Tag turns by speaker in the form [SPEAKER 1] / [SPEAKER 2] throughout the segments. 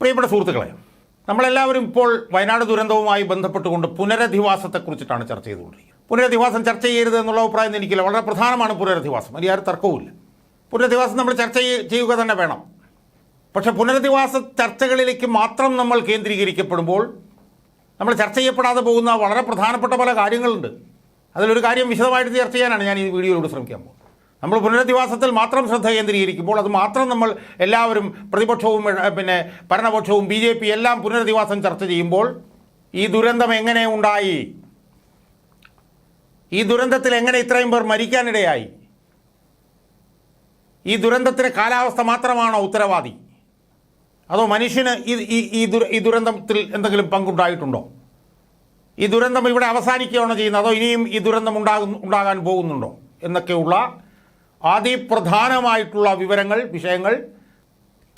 [SPEAKER 1] പ്രിയപ്പെട്ട സുഹൃത്തുക്കളെ നമ്മളെല്ലാവരും ഇപ്പോൾ വയനാട് ദുരന്തവുമായി ബന്ധപ്പെട്ടുകൊണ്ട് പുനരധിവാസത്തെക്കുറിച്ചിട്ടാണ് ചർച്ച ചെയ്തുകൊണ്ടിരിക്കുന്നത്. പുനരധിവാസം ചർച്ച ചെയ്യരുത് എന്നുള്ള അഭിപ്രായം എനിക്കില്ല. വളരെ പ്രധാനമാണ് പുനരധിവാസം. അതിൽ ആരും തർക്കവുമില്ല. പുനരധിവാസം നമ്മൾ ചർച്ച ചെയ്യ- ചെയ്യുക തന്നെ വേണം. പക്ഷേ പുനരധിവാസ ചർച്ചകളിലേക്ക് മാത്രം നമ്മൾ കേന്ദ്രീകരിക്കപ്പെടുമ്പോൾ നമ്മൾ ചർച്ച ചെയ്യപ്പെടാതെ പോകുന്ന വളരെ പ്രധാനപ്പെട്ട പല കാര്യങ്ങളുണ്ട്. അതിലൊരു കാര്യം വിശദമായിട്ട് ചർച്ച ചെയ്യാനാണ് ഞാൻ ഈ വീഡിയോയിലൂടെ ശ്രമിക്കാൻ പോകുന്നത്. നമ്മൾ പുനരധിവാസത്തിൽ മാത്രം ശ്രദ്ധ കേന്ദ്രീകരിക്കുമ്പോൾ അത് മാത്രം നമ്മൾ എല്ലാവരും പ്രതിപക്ഷവും പിന്നെ ഭരണപക്ഷവും ബി ജെ പി എല്ലാം പുനരധിവാസം ചർച്ച ചെയ്യുമ്പോൾ ഈ ദുരന്തം എങ്ങനെ ഉണ്ടായി? ഈ ദുരന്തത്തിൽ എങ്ങനെ ഇത്രയും പേർ മരിക്കാനിടയായി? ഈ ദുരന്തത്തിന് കാലാവസ്ഥ മാത്രമാണോ ഉത്തരവാദി? അതോ മനുഷ്യന് ഈ ഈ- ദുരന്തത്തിൽ എന്തെങ്കിലും പങ്കുണ്ടായിട്ടുണ്ടോ? ഈ ദുരന്തം ഇവിടെ അവസാനിക്കുകയാണോ ചെയ്യുന്നത്? അതോ ഇനിയും ഈ ദുരന്തം ഉണ്ടാകുന്നു ഉണ്ടാകാൻ പോകുന്നുണ്ടോ? എന്നൊക്കെയുള്ള അതിപ്രധാനമായിട്ടുള്ള വിവരങ്ങൾ വിഷയങ്ങൾ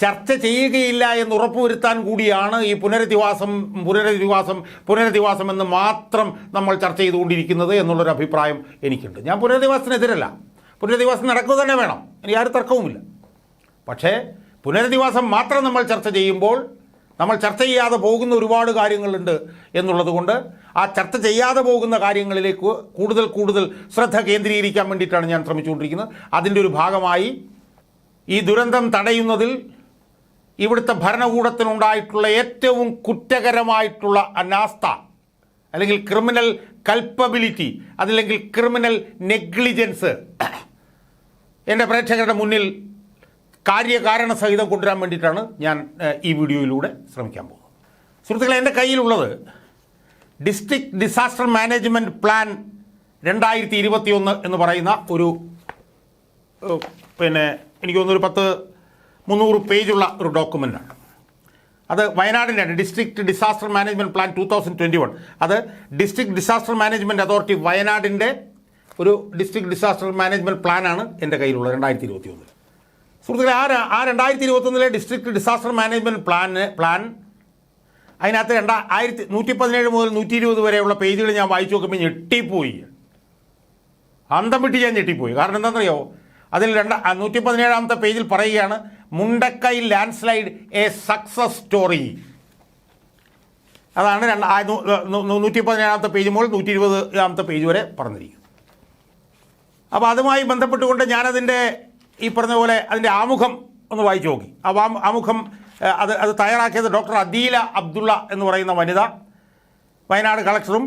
[SPEAKER 1] ചർച്ച ചെയ്യുകയില്ല എന്ന് ഉറപ്പുവരുത്താൻ കൂടിയാണ് ഈ പുനരധിവാസം പുനരധിവാസം പുനരധിവാസം എന്ന് മാത്രം നമ്മൾ ചർച്ച ചെയ്തുകൊണ്ടിരിക്കുന്നത് എന്നുള്ളൊരു അഭിപ്രായം എനിക്കുണ്ട്. ഞാൻ പുനരധിവാസത്തിനെതിരല്ല. പുനരധിവാസം നടക്കുക തന്നെ വേണം. എനിക്ക് ആരും തർക്കവുമില്ല. പക്ഷേ പുനരധിവാസം മാത്രം നമ്മൾ ചർച്ച ചെയ്യുമ്പോൾ നമ്മൾ ചർച്ച ചെയ്യാതെ പോകുന്ന ഒരുപാട് കാര്യങ്ങളുണ്ട് എന്നുള്ളത് കൊണ്ട് ആ ചർച്ച ചെയ്യാതെ പോകുന്ന കാര്യങ്ങളിലേക്ക് കൂടുതൽ കൂടുതൽ ശ്രദ്ധ കേന്ദ്രീകരിക്കാൻ വേണ്ടിയിട്ടാണ് ഞാൻ ശ്രമിച്ചുകൊണ്ടിരിക്കുന്നത്. അതിന്റെ ഒരു ഭാഗമായി ഈ ദുരന്തം തടയുന്നതിൽ ഇവിടുത്തെ ഭരണകൂടത്തിനുണ്ടായിട്ടുള്ള ഏറ്റവും കുറ്റകരമായിട്ടുള്ള അനാസ്ഥ അല്ലെങ്കിൽ ക്രിമിനൽ കൽപ്പബിലിറ്റി അതല്ലെങ്കിൽ ക്രിമിനൽ നെഗ്ലിജൻസ് എന്റെ പ്രേക്ഷകരുടെ മുന്നിൽ കാര്യകാരണ സഹിതം കൊണ്ടുവരാൻ വേണ്ടിയിട്ടാണ് ഞാൻ ഈ വീഡിയോയിലൂടെ ശ്രമിക്കാൻ പോകുന്നത്. സുഹൃത്തുക്കളെ എന്റെ കയ്യിലുള്ളത് ഡിസ്ട്രിക്ട് ഡിസാസ്റ്റർ മാനേജ്മെന്റ് പ്ലാൻ രണ്ടായിരത്തി ഇരുപത്തിയൊന്ന് എന്ന് പറയുന്ന ഒരു പിന്നെ എനിക്ക് തോന്നുന്നൊരു പത്ത് മുന്നൂറ് പേജുള്ള ഒരു ഡോക്യുമെന്റാണ് അത് വയനാടിന്റെയാണ് district disaster management plan two thousand twenty one അത് ഡിസ്ട്രിക്ട് ഡിസാസ്റ്റർ മാനേജ്മെന്റ് അതോറിറ്റി വയനാടിന്റെ ഒരു ഡിസ്ട്രിക്ട് ഡിസാസ്റ്റർ മാനേജ്മെന്റ് പ്ലാനാണ് എന്റെ കയ്യിലുള്ളത് രണ്ടായിരത്തി ഇരുപത്തി ഒന്നിൽ സുഹൃത്തുക്കളെ ആ ആ രണ്ടായിരത്തി ഇരുപത്തൊന്നിലെ district disaster management plan plan അതിനകത്ത് രണ്ട ആയിരത്തി നൂറ്റി പതിനേഴ് മുതൽ നൂറ്റി ഇരുപത് വരെയുള്ള പേജുകൾ ഞാൻ വായിച്ചു നോക്കുമ്പോൾ ഞെട്ടിപ്പോയി. അന്തം വിട്ട് ഞാൻ ഞെട്ടിപ്പോയി. കാരണം എന്താണെന്നറിയോ? അതിൽ രണ്ട നൂറ്റി പതിനേഴാമത്തെ പേജിൽ പറയുകയാണ് Mundakkai landslide a success story. അതാണ് രണ്ട് നൂറ്റി പതിനേഴാമത്തെ പേജ് മുതൽ നൂറ്റി ഇരുപതാമത്തെ പേജ് വരെ പറഞ്ഞിരിക്കും അപ്പോൾ അതുമായി ബന്ധപ്പെട്ടുകൊണ്ട് ഞാനതിന്റെ ഈ പറഞ്ഞ പോലെ അതിന്റെ ആമുഖം ഒന്ന് വായിച്ചു നോക്കി. ആ ആമുഖം അത് അത് തയ്യാറാക്കിയത് ഡോക്ടർ അദീല അബ്ദുള്ള എന്ന് പറയുന്ന വനിത. Wayanad കളക്ടറും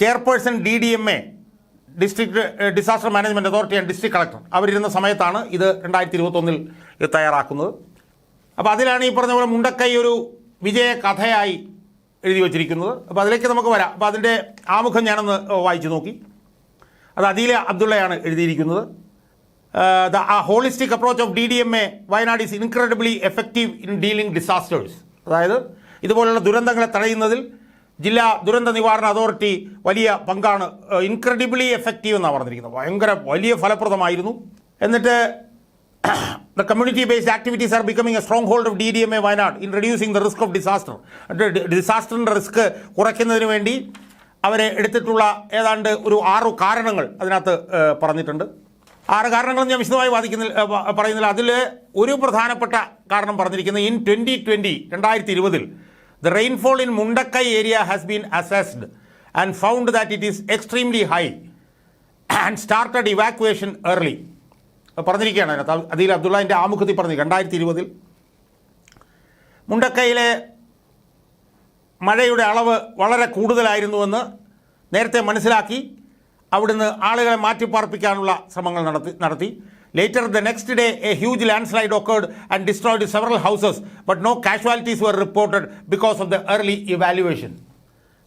[SPEAKER 1] chairperson D D M A district disaster management authority and district collector. അവരിരുന്ന സമയത്താണ് ഇത് രണ്ടായിരത്തി ഇരുപത്തൊന്നിൽ തയ്യാറാക്കുന്നത്. അപ്പോൾ അതിലാണ് ഈ പറഞ്ഞ പോലെ മുണ്ടക്കൈ ഒരു വിജയ കഥയായി എഴുതി വച്ചിരിക്കുന്നത്. അപ്പോൾ അതിലേക്ക് നമുക്ക് വരാം. അപ്പോൾ അതിന്റെ ആമുഖം ഞാനൊന്ന് വായിച്ചു നോക്കി. അത് അദീല അബ്ദുള്ളയാണ് എഴുതിയിരിക്കുന്നത്. The holistic approach of D D M A Wayanad is incredibly effective in dealing disasters അതായത് ഇതുപോലുള്ള ദുരന്തങ്ങളെ തടയുന്നതിൽ ജില്ലാ ദുരന്ത നിവാരണ അതോറിറ്റി വലിയ പങ്കാണ്. ഇൻക്രെഡിബിളി എഫക്റ്റീവ് എന്നാണ് പറഞ്ഞിരിക്കുന്നത്. ഭയങ്കര വലിയ ഫലപ്രദമായിരുന്നു. എന്നിട്ട് the community based activities are becoming a stronghold of DDMA Wayanad in reducing the risk of disaster. ഡിസാസ്റ്ററിന്റെ റിസ്ക് കുറയ്ക്കുന്നതിന് വേണ്ടി അവരെ എടുത്തിട്ടുള്ള ഏതാണ്ട് ഒരു ആറു കാരണങ്ങൾ അതിനകത്ത് ഏഹ്, പറഞ്ഞിട്ടുണ്ട്. ആറ് കാരണങ്ങളും ഞാൻ വിശദമായി പ- പറയുന്നില്ല. അതിൽ ഒരു പ്രധാനപ്പെട്ട കാരണം പറഞ്ഞിരിക്കുന്നത് ഇൻ ട്വന്റി ട്വന്റി രണ്ടായിരത്തി ഇരുപതിൽ the rainfall in Mundakkai area has been assessed and found that it is extremely high and started evacuation early പറഞ്ഞിരിക്കുകയാണ് അതിനകത്ത്. അതിൽ അബ്ദുള്ളതിന്റെ ആമുഖത്തിൽ പറഞ്ഞു രണ്ടായിരത്തി ഇരുപതിൽ മുണ്ടക്കൈയിലെ മഴയുടെ അളവ് വളരെ കൂടുതലായിരുന്നുവെന്ന് നേരത്തെ മനസ്സിലാക്കി. അവിടുന്ന് ആളുകളെ മാറ്റിപ്പാർപ്പിക്കാനുള്ള ശ്രമങ്ങൾ നടത്തി നടത്തി. Later the next day a huge landslide occurred and destroyed several houses but no casualties were reported because of the early evaluation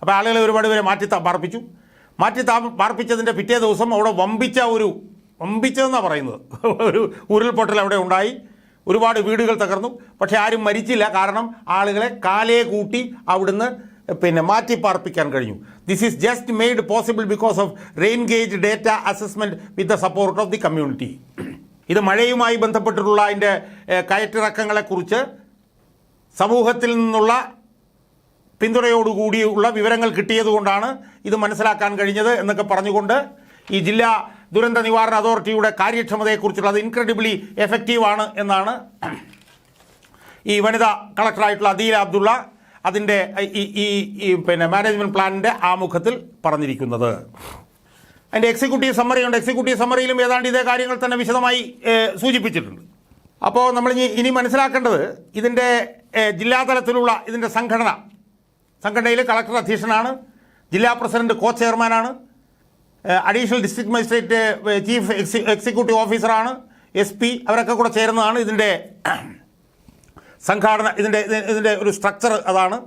[SPEAKER 1] അപ്പോൾ ആളുകളെ ഒരുപാട് പേരെ മാറ്റി പാർപ്പിച്ചു. മാറ്റി പാർപ്പിച്ചതിന്റെ പിറ്റേ ദിവസം അവിടെ വമ്പിച്ച ഒരു വമ്പിച്ചതെന്നാണ് പറയുന്നത്. ഒരു ഉരുൾപൊട്ടൽ അവിടെ ഉണ്ടായി. ഒരുപാട് വീടുകൾ തകർന്നു. പക്ഷേ ആരും മരിച്ചില്ല. കാരണം ആളുകളെ കാലേ കൂട്ടി അവിടുന്ന് പിന്നെ മാറ്റി പാർപ്പിക്കാൻ കഴിഞ്ഞു. This is just made possible because of rain gauge data assessment with the support of the community ഇത് മഴയുമായി ബന്ധപ്പെട്ടിട്ടുള്ള അതിന്റെ കയറ്റിറക്കങ്ങളെക്കുറിച്ച് സമൂഹത്തിൽ നിന്നുള്ള പിന്തുണയോടുകൂടിയുള്ള വിവരങ്ങൾ കിട്ടിയതുകൊണ്ടാണ് ഇത് മനസ്സിലാക്കാൻ കഴിഞ്ഞത് എന്നൊക്കെ പറഞ്ഞുകൊണ്ട് ഈ ജില്ലാ ദുരന്ത നിവാരണ അതോറിറ്റിയുടെ കാര്യക്ഷമതയെക്കുറിച്ചുള്ള അത് ഇൻക്രെഡിബിളി എഫക്റ്റീവാണ് എന്നാണ് ഈ വനിതാ കളക്ടറായിട്ടുള്ള അദീല അബ്ദുള്ള അതിന്റെ ഈ ഈ പിന്നെ മാനേജ്മെന്റ് പ്ലാനിന്റെ ആമുഖത്തിൽ പറഞ്ഞിരിക്കുന്നത്. അതിന്റെ എക്സിക്യൂട്ടീവ് സമ്മറി ഉണ്ട്. എക്സിക്യൂട്ടീവ് സമ്മറിയിലും ഏതാണ്ട് ഇതേ കാര്യങ്ങൾ തന്നെ വിശദമായി സൂചിപ്പിച്ചിട്ടുണ്ട്. അപ്പോൾ നമ്മൾ ഇനി ഇനി മനസ്സിലാക്കേണ്ടത് ഇതിന്റെ ജില്ലാതലത്തിലുള്ള ഇതിന്റെ സംഘടന. സംഘടനയിൽ കളക്ടർ അധ്യക്ഷനാണ് ജില്ലാ പ്രസിഡന്റ് കോ ചെയർമാനാണ് അഡീഷണൽ ഡിസ്ട്രിക്ട് മജിസ്ട്രേറ്റ് ചീഫ് എക്സി എക്സിക്യൂട്ടീവ് ഓഫീസറാണ് എസ് പി അവരൊക്കെ കൂടെ ചേർന്നതാണ് ഇതിന്റെ സംഘാടന ഇതിന്റെ ഇത് ഇതിന്റെ ഒരു സ്ട്രക്ചർ അതാണ്.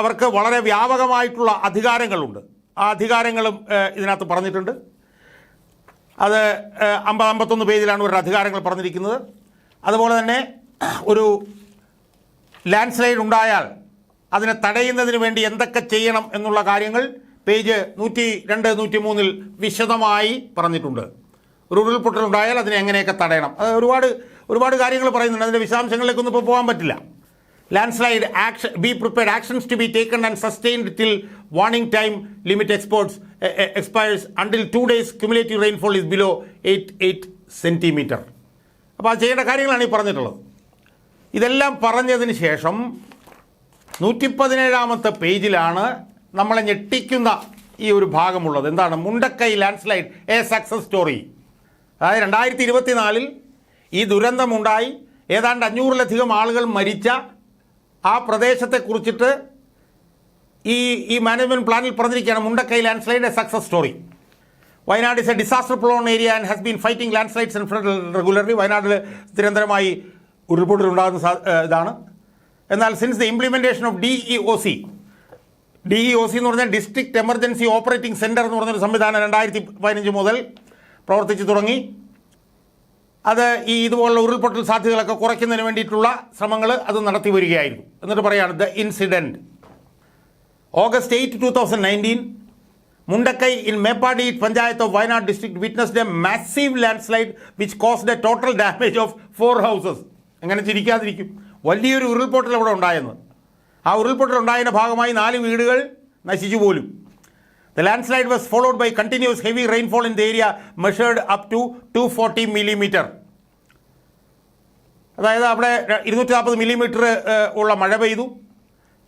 [SPEAKER 1] അവർക്ക് വളരെ വ്യാപകമായിട്ടുള്ള അധികാരങ്ങളുണ്ട്. ആ അധികാരങ്ങളും ഇതിനകത്ത് പറഞ്ഞിട്ടുണ്ട്. അത് അമ്പത് അമ്പത്തൊന്ന് പേജിലാണ് ഇവരുടെ അധികാരങ്ങൾ പറഞ്ഞിരിക്കുന്നത്. അതുപോലെ തന്നെ ഒരു ലാൻഡ് സ്ലൈഡ് ഉണ്ടായാൽ അതിനെ തടയുന്നതിന് വേണ്ടി എന്തൊക്കെ ചെയ്യണം എന്നുള്ള കാര്യങ്ങൾ പേജ് നൂറ്റി രണ്ട് നൂറ്റി മൂന്നിൽ വിശദമായി പറഞ്ഞിട്ടുണ്ട്. ഒരു ഉരുൾപൊട്ടലുണ്ടായാൽ അതിനെ എങ്ങനെയൊക്കെ തടയണം. അത് ഒരുപാട് ഒരുപാട് കാര്യങ്ങൾ പറയുന്നുണ്ട്. അതിന്റെ വിശദാംശങ്ങളിലേക്കൊന്നും ഇപ്പോൾ പോകാൻ പറ്റില്ല. Landslide action be prepared actions to be taken and sustained till warning time limit exports expires until two days cumulative rainfall is below eight eight centimetre അപ്പോൾ ആ ചെയ്യേണ്ട കാര്യങ്ങളാണ് ഈ പറഞ്ഞിട്ടുള്ളത്. ഇതെല്ലാം പറഞ്ഞതിന് ശേഷം നൂറ്റി പതിനേഴാമത്തെ പേജിലാണ് നമ്മളെ ഞെട്ടിക്കുന്ന ഈ ഒരു ഭാഗമുള്ളത്. എന്താണ്? Mundakkai landslide a success story അതായത് രണ്ടായിരത്തി ഇരുപത്തിനാലിൽ ഈ ദുരന്തമുണ്ടായി. ഏതാണ്ട് അഞ്ഞൂറിലധികം ആളുകൾ മരിച്ച ആ പ്രദേശത്തെ കുറിച്ചിട്ട് ഈ ഈ മാനേജ്മെന്റ് പ്ലാനിൽ പറഞ്ഞിരിക്കുകയാണ് Mundakkai landslide a success story Wayanad is a disaster prone area and has been fighting landslides and flood regularly വയനാട്ടിൽ നിരന്തരമായി ഉരുൾപൊട്ടൽ ഉണ്ടാകുന്ന ഇതാണ്. എന്നാൽ since the implementation of D E O C D E O C എന്ന് പറഞ്ഞാൽ district emergency operating centre എന്ന് പറഞ്ഞൊരു സംവിധാനം രണ്ടായിരത്തി പതിനഞ്ച് മുതൽ പ്രവർത്തിച്ചു തുടങ്ങി. അത് ഈ ഇതുപോലുള്ള ഉരുൾപൊട്ടൽ സാധ്യതകളൊക്കെ കുറയ്ക്കുന്നതിന് വേണ്ടിയിട്ടുള്ള ശ്രമങ്ങൾ അത് നടത്തി വരികയായിരുന്നു. എന്നിട്ട് പറയാണ് the incident August eight two thousand nineteen Mundakkai in Meppadi panchayat of Wayanad district witnessed a massive landslide which caused a total damage of four houses. എങ്ങനെ ചിരിക്കാതിരിക്കും. വലിയൊരു ഉരുൾപൊട്ടൽ അവിടെ ഉണ്ടായെന്ന് ആ ഉരുൾപൊട്ടൽ ഉണ്ടായതിന്റെ ഭാഗമായി നാല് വീടുകൾ നശിച്ചു പോലും. Slide was followed by continuous heavy rainfall in the area measured up to two forty millimetre അതായത് അവിടെ ഇരുന്നൂറ്റി നാൽപ്പത് മില്ലിമീറ്റർ ഉള്ള മഴ പെയ്തു.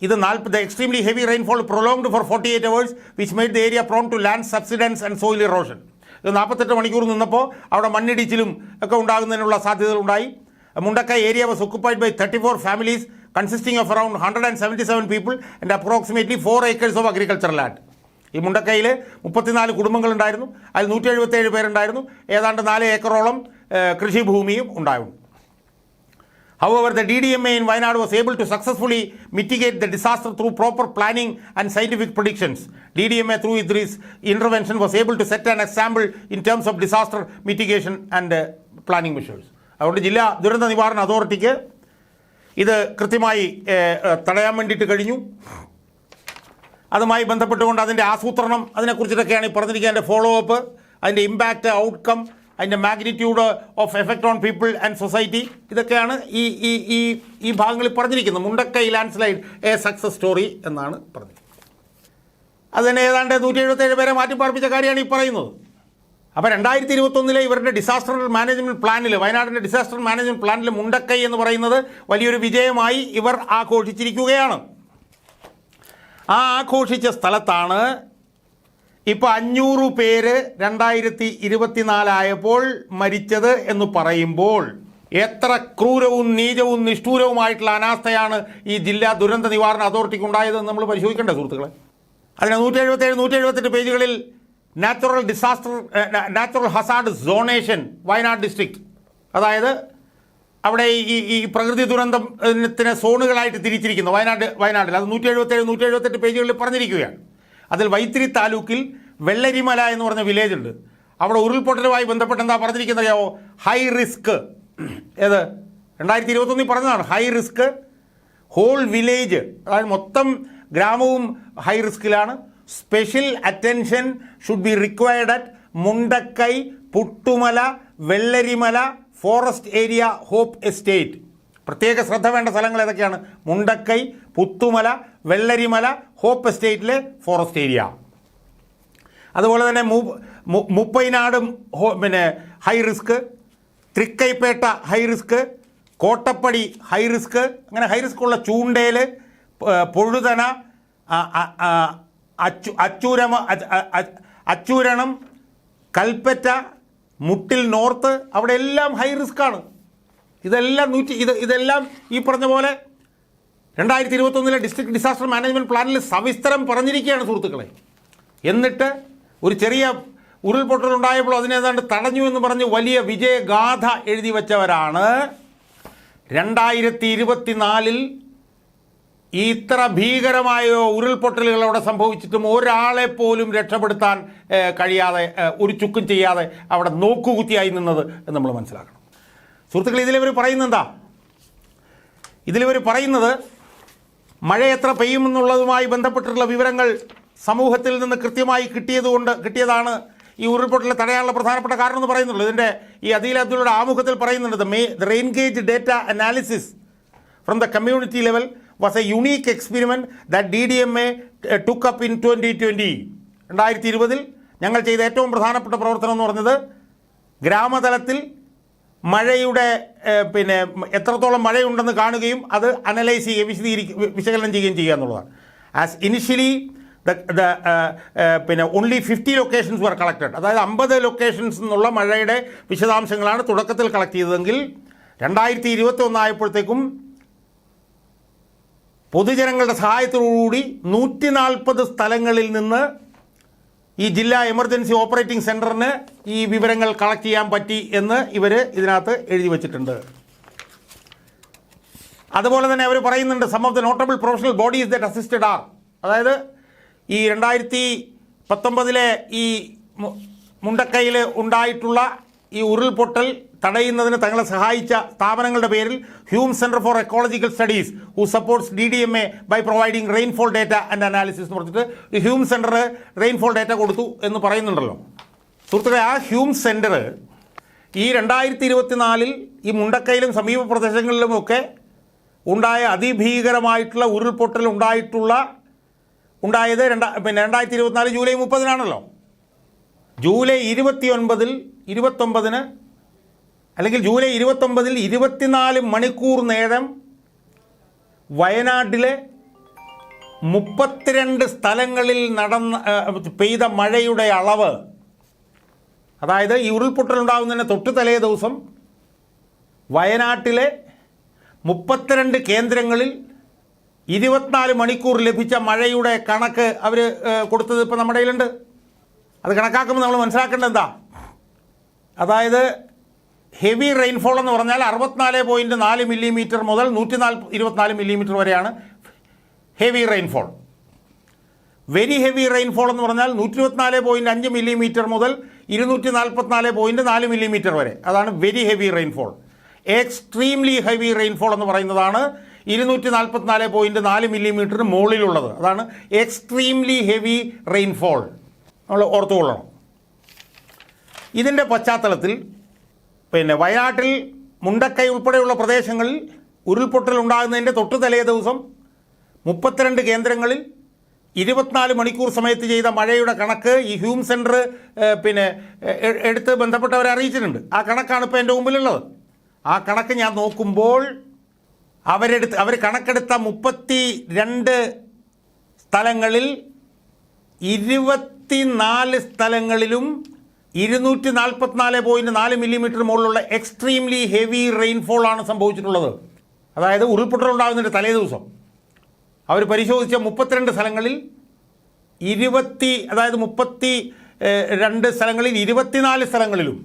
[SPEAKER 1] ഇത് നാൽപ്പത് extremely heavy rainfall prolonged for forty eight hours which made the area prone to land subsidence and soil erosion ഇത് നാൽപ്പത്തെട്ട് മണിക്കൂർ നിന്നപ്പോൾ അവിടെ മണ്ണിടിച്ചിലും ഒക്കെ ഉണ്ടാകുന്നതിനുള്ള സാധ്യതകളുണ്ടായി Mundakka area was occupied by thirty four families consisting of around hundred and seventy seven people and approximately four acres of agriculture land ഈ മുണ്ടക്കയിൽ മുപ്പത്തിനാല് കുടുംബങ്ങളുണ്ടായിരുന്നു. അതിൽ നൂറ്റി എഴുപത്തേഴ് പേരുണ്ടായിരുന്നു. ഏതാണ്ട് നാല് ഏക്കറോളം കൃഷിഭൂമിയും ഉണ്ടായിരുന്നു however the D D M A in Wayanad was able to successfully mitigate the disaster through proper planning and scientific predictions D D M A through Idris intervention was able to set an example in terms of disaster mitigation and planning measures അതുകൊണ്ട് ജില്ലാ ദുരന്ത നിവാരണ അതോറിറ്റിക്ക് ഇത് കൃത്യമായി തടയാൻ വേണ്ടിയിട്ട് കഴിഞ്ഞു. അതുമായി ബന്ധപ്പെട്ടുകൊണ്ട് അതിന്റെ ആസൂത്രണം അതിനെക്കുറിച്ചിട്ടൊക്കെയാണ് ഈ പറഞ്ഞിരിക്കുക ഫോളോ അപ്പ് അതിന്റെ ഇമ്പാക്റ്റ് ഔട്ട്കം അതിന്റെ magnitude of effect on people and society ഇതൊക്കെയാണ് ഈ ഈ ഈ ഈ ഭാഗങ്ങളിൽ പറഞ്ഞിരിക്കുന്നത്. Mundakkai landslide a success story എന്നാണ് പറഞ്ഞത് അതിന് ഏതാണ്ട് നൂറ്റി എഴുപത്തേഴ് പേരെ മാറ്റിപ്പാർപ്പിച്ച കാര്യമാണ് ഈ പറയുന്നത്. അപ്പോൾ രണ്ടായിരത്തി ഇരുപത്തൊന്നിലെ ഇവരുടെ ഡിസാസ്റ്റർ മാനേജ്മെന്റ് പ്ലാനിൽ വയനാടിന്റെ ഡിസാസ്റ്റർ മാനേജ്മെന്റ് പ്ലാനിൽ മുണ്ടക്കൈ എന്ന് പറയുന്നത് വലിയൊരു വിജയമായി ഇവർ ആഘോഷിച്ചിരിക്കുകയാണ്. ആ ആഘോഷിച്ച സ്ഥലത്താണ് ഇപ്പോൾ അഞ്ഞൂറ് പേര് രണ്ടായിരത്തി ഇരുപത്തിനാലായപ്പോൾ മരിച്ചത് എന്ന് പറയുമ്പോൾ എത്ര ക്രൂരവും നീചവും നിഷ്ഠൂരവുമായിട്ടുള്ള അനാസ്ഥയാണ് ഈ ജില്ലാ ദുരന്ത നിവാരണ അതോറിറ്റിക്ക് ഉണ്ടായതെന്ന് നമ്മൾ പരിശോധിക്കേണ്ട സുഹൃത്തുക്കളെ? അതിന് നൂറ്റി എഴുപത്തേഴ് നൂറ്റി എഴുപത്തെട്ട് പേജുകളിൽ natural disaster natural hazard zonation Wayanad district. അതായത് അവിടെ ഈ ഈ പ്രകൃതി ദുരന്തത്തിന് സോണുകളായിട്ട് തിരിച്ചിരിക്കുന്നു. വയനാട് വയനാട്ടിൽ. അത് നൂറ്റി എഴുപത്തേഴ് നൂറ്റി എഴുപത്തെട്ട് പേജുകളിൽ പറഞ്ഞിരിക്കുകയാണ്. അതിൽ വൈത്തിരി താലൂക്കിൽ വെള്ളരിമല എന്ന് പറഞ്ഞ വില്ലേജ് ഉണ്ട്. അവിടെ ഉരുൾപൊട്ടലുമായി ബന്ധപ്പെട്ട് എന്താ പറഞ്ഞിരിക്കുന്നത് അറിയാവോ? ഹൈ റിസ്ക് ഏത്? രണ്ടായിരത്തി ഇരുപത്തൊന്നിൽ പറഞ്ഞതാണ്. ഹൈ റിസ്ക് ഹോൾ വില്ലേജ് അതായത് മൊത്തം ഗ്രാമവും high റിസ്കിലാണ് special attention should be required at Mundakkai Puthumala Vellarimala forest area Hope Estate. പ്രത്യേക ശ്രദ്ധ വേണ്ട സ്ഥലങ്ങൾ ഏതൊക്കെയാണ്? മുണ്ടക്കൈ പുത്തുമല വെള്ളരിമല ഹോപ്പ് എസ്റ്റേറ്റിലെ ഫോറസ്റ്റ് ഏരിയ. അതുപോലെ തന്നെ മുപ്പൈനാടും പിന്നെ high risk Thrikkaipetta high risk Kottappadi high risk അങ്ങനെ ഹൈ റിസ്ക് ഉള്ള ചൂണ്ടേൽ പൊഴുതന അച്ചു അച്ചൂരമ അച്ചൂരണം കൽപ്പറ്റ മുട്ടിൽ നോർത്ത് അവിടെ എല്ലാം ഹൈ റിസ്ക് ആണ്. ഇതെല്ലാം നൂറ്റി ഇത് ഇതെല്ലാം ഈ പറഞ്ഞ പോലെ രണ്ടായിരത്തി ഇരുപത്തൊന്നിലെ ഡിസ്ട്രിക്ട് ഡിസാസ്റ്റർ മാനേജ്മെന്റ് പ്ലാനിൽ സവിസ്തരം പറഞ്ഞിരിക്കുകയാണ് സുഹൃത്തുക്കളെ. എന്നിട്ട് ഒരു ചെറിയ ഉരുൾപൊട്ടൽ ഉണ്ടായപ്പോൾ അതിനേതാണ്ട് തടഞ്ഞു എന്ന് പറഞ്ഞ് വലിയ വിജയഗാഥ എഴുതി വച്ചവരാണ്. രണ്ടായിരത്തി ഇരുപത്തിനാലിൽ ഇത്ര ഭീകരമായ ഉരുൾപൊട്ടലുകൾ അവിടെ സംഭവിച്ചിട്ടും ഒരാളെ പോലും രക്ഷപ്പെടുത്താൻ കഴിയാതെ ഒരു ചുക്കും ചെയ്യാതെ അവിടെ നോക്കുകുത്തിയായി നിന്നത് നമ്മൾ മനസ്സിലാക്കണം. സുഹൃത്തുക്കൾ ഇതിലിവർ പറയുന്നെന്താ? ഇതിലിവർ പറയുന്നത് മഴ എത്ര പെയ്യുമെന്നുള്ളതുമായി ബന്ധപ്പെട്ടിട്ടുള്ള വിവരങ്ങൾ സമൂഹത്തിൽ നിന്ന് കൃത്യമായി കിട്ടിയതുകൊണ്ട് കിട്ടിയതാണ് ഈ ഉരുൾപൊട്ടൽ തടയാനുള്ള പ്രധാനപ്പെട്ട കാരണം എന്ന് പറയുന്നുള്ളൂ. ഇതിന്റെ ഈ അദീൽ അബ്ദുള്ളയുടെ ആമുഖത്തിൽ പറയുന്നുണ്ട് may the rain gauge data analysis from the community level was a unique experiment that D D M A took up in twenty twenty രണ്ടായിരത്തി ഇരുപതിൽ ഞങ്ങൾ ചെയ്ത ഏറ്റവും പ്രധാനപ്പെട്ട പ്രവർത്തനം എന്ന് പറഞ്ഞത് ഗ്രാമതലത്തിൽ മഴയുടെ പിന്നെ എത്രത്തോളം മഴയുണ്ടെന്ന് കാണുകയും അത് അനലൈസ് ചെയ്യുകയും വിശദീകരിക്കുക വിശകലനം ചെയ്യുകയും ചെയ്യുക എന്നുള്ളതാണ്. ആസ് ഇനിഷ്യലി ദ പിന്നെ only fifty locations were collected അതായത് അമ്പത് ലൊക്കേഷൻസ് എന്നുള്ള മഴയുടെ വിശദാംശങ്ങളാണ് തുടക്കത്തിൽ കളക്ട് ചെയ്തതെങ്കിൽ രണ്ടായിരത്തി ഇരുപത്തി ഒന്നായപ്പോഴത്തേക്കും പൊതുജനങ്ങളുടെ സഹായത്തോടുകൂടി നൂറ്റി നാൽപ്പത് സ്ഥലങ്ങളിൽ നിന്ന് ഈ ജില്ലാ എമർജൻസി ഓപ്പറേറ്റിംഗ് സെന്ററിന് ഈ വിവരങ്ങൾ കളക്ട് ചെയ്യാൻ പറ്റി എന്ന് ഇവർ ഇതിനകത്ത് എഴുതി വച്ചിട്ടുണ്ട്. അതുപോലെ തന്നെ അവർ പറയുന്നുണ്ട് some of the notable professional bodies that assisted are അതായത് ഈ രണ്ടായിരത്തി പത്തൊമ്പതിലെ ഈ മുണ്ടക്കയിൽ ഉണ്ടായിട്ടുള്ള ഈ ഉരുൾപൊട്ടൽ തടയുന്നതിന് തങ്ങളെ സഹായിച്ച സ്ഥാപനങ്ങളുടെ പേരിൽ Hume Centre for Ecological Studies who supports D D M A by providing rainfall data and analysis എന്ന് പറഞ്ഞിട്ട് ഈ ഹ്യൂം സെന്റർ റെയിൻഫോൾ ഡേറ്റ കൊടുത്തു എന്ന് പറയുന്നുണ്ടല്ലോ. സുഹൃത്തുക്കളെ ആ ഹ്യൂം സെന്റർ ഈ രണ്ടായിരത്തി ഇരുപത്തിനാലിൽ ഈ മുണ്ടക്കയിലും സമീപ പ്രദേശങ്ങളിലുമൊക്കെ ഉണ്ടായ അതിഭീകരമായിട്ടുള്ള ഉരുൾപൊട്ടൽ ഉണ്ടായിട്ടുള്ള ഉണ്ടായത് രണ്ടാ പിന്നെ രണ്ടായിരത്തി ഇരുപത്തിനാല് ജൂലൈ മുപ്പതിനാണല്ലോ. ജൂലൈ ഇരുപത്തി ഒൻപതിൽ ഇരുപത്തൊമ്പതിന് അല്ലെങ്കിൽ ജൂലൈ ഇരുപത്തൊമ്പതിൽ ഇരുപത്തിനാല് മണിക്കൂർ നേരം വയനാട്ടിലെ മുപ്പത്തിരണ്ട് സ്ഥലങ്ങളിൽ നടന്ന പെയ്ത മഴയുടെ അളവ് അതായത് ഈ ഉരുൾപൊട്ടലുണ്ടാകുന്നതിന് തൊട്ട് തലേ ദിവസം വയനാട്ടിലെ മുപ്പത്തിരണ്ട് കേന്ദ്രങ്ങളിൽ ഇരുപത്തിനാല് മണിക്കൂർ ലഭിച്ച മഴയുടെ കണക്ക് അവർ കൊടുത്തത് ഇപ്പോൾ നമ്മുടെ കയ്യിലുണ്ട്. അത് കണക്കാക്കുമ്പോൾ നമ്മൾ മനസ്സിലാക്കേണ്ടത് എന്താ? അതായത് ഹെവി റെയിൻഫോൾ എന്ന് പറഞ്ഞാൽ അറുപത്തിനാല് പോയിന്റ് നാല് മില്ലിമീറ്റർ മുതൽ നൂറ്റി നാല് ഇരുപത്തിനാല് മില്ലിമീറ്റർ വരെയാണ് heavy rainfall. Very heavy rainfall എന്ന് പറഞ്ഞാൽ നൂറ്റി ഇരുപത്തിനാല് പോയിന്റ് അഞ്ച് മില്ലിമീറ്റർ മുതൽ ഇരുന്നൂറ്റി നാൽപ്പത്തിനാല് പോയിന്റ് നാല് മില്ലിമീറ്റർ വരെ. അതാണ് very heavy rainfall. Extremely heavy rainfall എന്ന് പറയുന്നതാണ് ഇരുന്നൂറ്റി നാൽപ്പത്തിനാല് പോയിന്റ് നാല് മില്ലിമീറ്ററിന് മുകളിലുള്ളത്. അതാണ് എക്സ്ട്രീംലി ഹെവി റെയിൻഫോൾ. നമ്മൾ ഓർത്തുകൊള്ളണം. ഇതിന്റെ പശ്ചാത്തലത്തിൽ പിന്നെ വയനാട്ടിൽ മുണ്ടക്കൈ ഉൾപ്പെടെയുള്ള പ്രദേശങ്ങളിൽ ഉരുൾപൊട്ടൽ ഉണ്ടാകുന്നതിന്റെ തൊട്ട് തലേ ദിവസം മുപ്പത്തിരണ്ട് കേന്ദ്രങ്ങളിൽ ഇരുപത്തിനാല് മണിക്കൂർ സമയത്ത് ചെയ്ത മഴയുടെ കണക്ക് ഈ ഹ്യൂം സെന്റർ പിന്നെ എടുത്ത് ബന്ധപ്പെട്ടവരെ അറിയിച്ചിട്ടുണ്ട്. ആ കണക്കാണ് ഇപ്പോൾ എന്റെ മുമ്പിലുള്ളത്. ആ കണക്ക് ഞാൻ നോക്കുമ്പോൾ അവരെടുത്ത് അവർ കണക്കെടുത്ത മുപ്പത്തി രണ്ട് സ്ഥലങ്ങളിൽ ഇരുപത്തിനാല് സ്ഥലങ്ങളിലും ഇരുന്നൂറ്റി നാൽപ്പത്തിനാല് പോയിന്റ് നാല് മില്ലിമീറ്റർ മുകളിലുള്ള എക്സ്ട്രീംലി ഹെവി റെയിൻഫോൾ ആണ് സംഭവിച്ചിട്ടുള്ളത്. അതായത് ഉരുൾപൊട്ടൽ ഉണ്ടാകുന്നതിന്റെ തലേ ദിവസം. അവർ പരിശോധിച്ച മുപ്പത്തിരണ്ട് സ്ഥലങ്ങളിൽ ഇരുപത്തി അതായത് മുപ്പത്തി രണ്ട് സ്ഥലങ്ങളിൽ ഇരുപത്തിനാല് സ്ഥലങ്ങളിലും.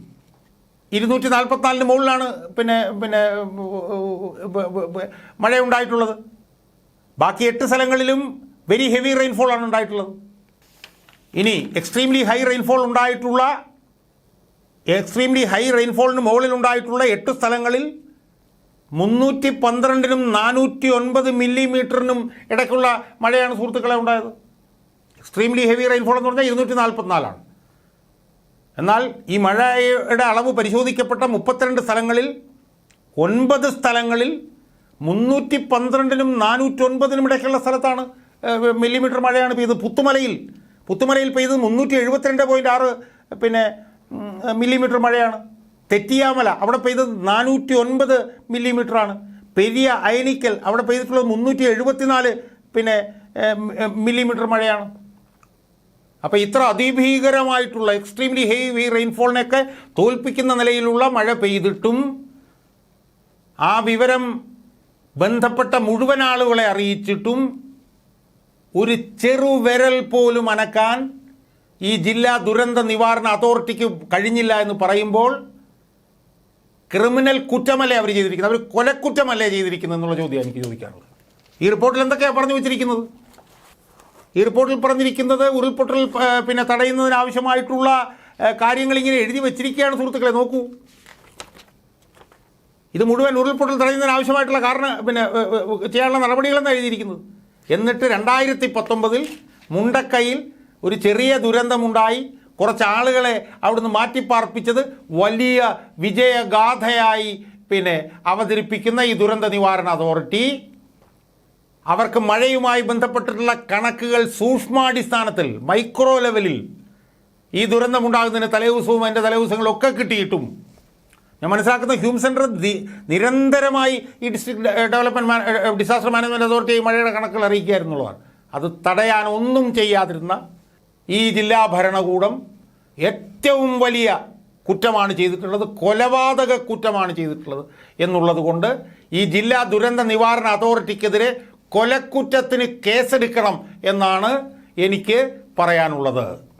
[SPEAKER 1] ഇരുന്നൂറ്റി നാൽപ്പത്തിനാലിന് മുകളിലാണ് പിന്നെ പിന്നെ മഴ ഉണ്ടായിട്ടുള്ളത് ബാക്കി എട്ട് സ്ഥലങ്ങളിലും വെരി ഹെവി റെയിൻഫോൾ ആണ് ഉണ്ടായിട്ടുള്ളത്. ഇനി എക്സ്ട്രീംലി ഹൈ റെയിൻഫോൾ ഉണ്ടായിട്ടുള്ള എക്സ്ട്രീംലി ഹൈ റെയിൻഫോളിന് മുകളിൽ ഉണ്ടായിട്ടുള്ള എട്ട് സ്ഥലങ്ങളിൽ മുന്നൂറ്റി പന്ത്രണ്ടിനും നാനൂറ്റി ഒൻപത് മില്ലിമീറ്ററിനും ഇടയ്ക്കുള്ള മഴയാണ് സുഹൃത്തുക്കളെ ഉണ്ടായത്. എക്സ്ട്രീംലി ഹെവി റെയിൻഫോൾ എന്ന് പറഞ്ഞാൽ ഇരുന്നൂറ്റി നാൽപ്പത്തിനാലാണ് എന്നാൽ ഈ മഴയുടെ അളവ് പരിശോധിക്കപ്പെട്ട മുപ്പത്തിരണ്ട് സ്ഥലങ്ങളിൽ ഒൻപത് സ്ഥലങ്ങളിൽ മുന്നൂറ്റി പന്ത്രണ്ടിനും നാനൂറ്റൊൻപതിനും ഇടയ്ക്കുള്ള സ്ഥലത്താണ് മില്ലിമീറ്റർ മഴയാണ് പെയ്തത്. പുത്തുമലയിൽ പുത്തുമലയിൽ പെയ്തത് മുന്നൂറ്റി എഴുപത്തിരണ്ട് പോയിന്റ് ആറ് പിന്നെ മില്ലിമീറ്റർ മഴയാണ്. തെറ്റിയാമല അവിടെ പെയ്തത് നാനൂറ്റി ഒൻപത് മില്ലിമീറ്ററാണ് പെരിയ അയനിക്കൽ അവിടെ പെയ്തിട്ടുള്ളത് മുന്നൂറ്റി എഴുപത്തിനാല് പിന്നെ മില്ലിമീറ്റർ മഴയാണ്. അപ്പോൾ ഇത്ര അതിഭീകരമായിട്ടുള്ള എക്സ്ട്രീംലി ഹെവി റെയിൻഫോളിനെയൊക്കെ തോൽപ്പിക്കുന്ന നിലയിലുള്ള മഴ പെയ്തിട്ടും ആ വിവരം ബന്ധപ്പെട്ട മുഴുവൻ ആളുകളെ അറിയിച്ചിട്ടും ഒരു ചെറുവിരൽ പോലും അനക്കാൻ ഈ ജില്ലാ ദുരന്ത നിവാരണ അതോറിറ്റിക്ക് കഴിഞ്ഞില്ല എന്ന് പറയുമ്പോൾ ക്രിമിനൽ കുറ്റമല്ലേ അവർ ചെയ്തിരിക്കുന്നത്? അവർ കൊലക്കുറ്റമല്ലേ ചെയ്തിരിക്കുന്നത് എന്നുള്ള ചോദ്യമാണ് എനിക്ക് ചോദിക്കാനുള്ളത്. ഈ റിപ്പോർട്ടിൽ എന്തൊക്കെയാണ് പറഞ്ഞു വെച്ചിരിക്കുന്നത്? ഈ റിപ്പോർട്ടിൽ പറഞ്ഞിരിക്കുന്നത് ഉരുൾപൊട്ടൽ പിന്നെ തടയുന്നതിനാവശ്യമായിട്ടുള്ള കാര്യങ്ങൾ ഇങ്ങനെ എഴുതി വെച്ചിരിക്കുകയാണ് സുഹൃത്തുക്കളെ നോക്കൂ. ഇത് മുഴുവൻ ഉരുൾപൊട്ടൽ തടയുന്നതിനാവശ്യമായിട്ടുള്ള കാരണം പിന്നെ ചെയ്യാനുള്ള നടപടികളെന്നാണ് എഴുതിയിരിക്കുന്നത്? എന്നിട്ട് രണ്ടായിരത്തി പത്തൊമ്പതിൽ മുണ്ടക്കൈയിൽ ഒരു ചെറിയ ദുരന്തമുണ്ടായി. കുറച്ച് ആളുകളെ അവിടുന്ന് മാറ്റിപ്പാർപ്പിച്ചത് വലിയ വിജയഗാഥയായി പിന്നെ അവതരിപ്പിക്കുന്ന ഈ ദുരന്ത നിവാരണ അതോറിറ്റി. അവർക്ക് മഴയുമായി ബന്ധപ്പെട്ടിട്ടുള്ള കണക്കുകൾ സൂക്ഷ്മാടിസ്ഥാനത്തിൽ മൈക്രോ ലെവലിൽ ഈ ദുരന്തമുണ്ടാകുന്നതിന് തലേദിവസവും അതിന്റെ തലേദിവസങ്ങളും ഒക്കെ കിട്ടിയിട്ടും. ഞാൻ മനസ്സിലാക്കുന്ന ഹ്യൂമൻ സെന്റർ നിരന്തരമായി ഈ district development disaster management authority മഴയുടെ കണക്കുകൾ അറിയിക്കുകയായിരുന്നുള്ളതാണ് അത് തടയാൻ ഒന്നും ചെയ്യാതിരുന്ന ഈ ജില്ലാ ഭരണകൂടം ഏറ്റവും വലിയ കുറ്റമാണ് ചെയ്തിട്ടുള്ളത് കൊലപാതക കുറ്റമാണ് ചെയ്തിട്ടുള്ളത് എന്നുള്ളത് കൊണ്ട് ഈ ജില്ലാ ദുരന്ത നിവാരണ അതോറിറ്റിക്കെതിരെ കൊലക്കുറ്റത്തിന് കേസെടുക്കണം എന്നാണ് എനിക്ക് പറയാനുള്ളത്.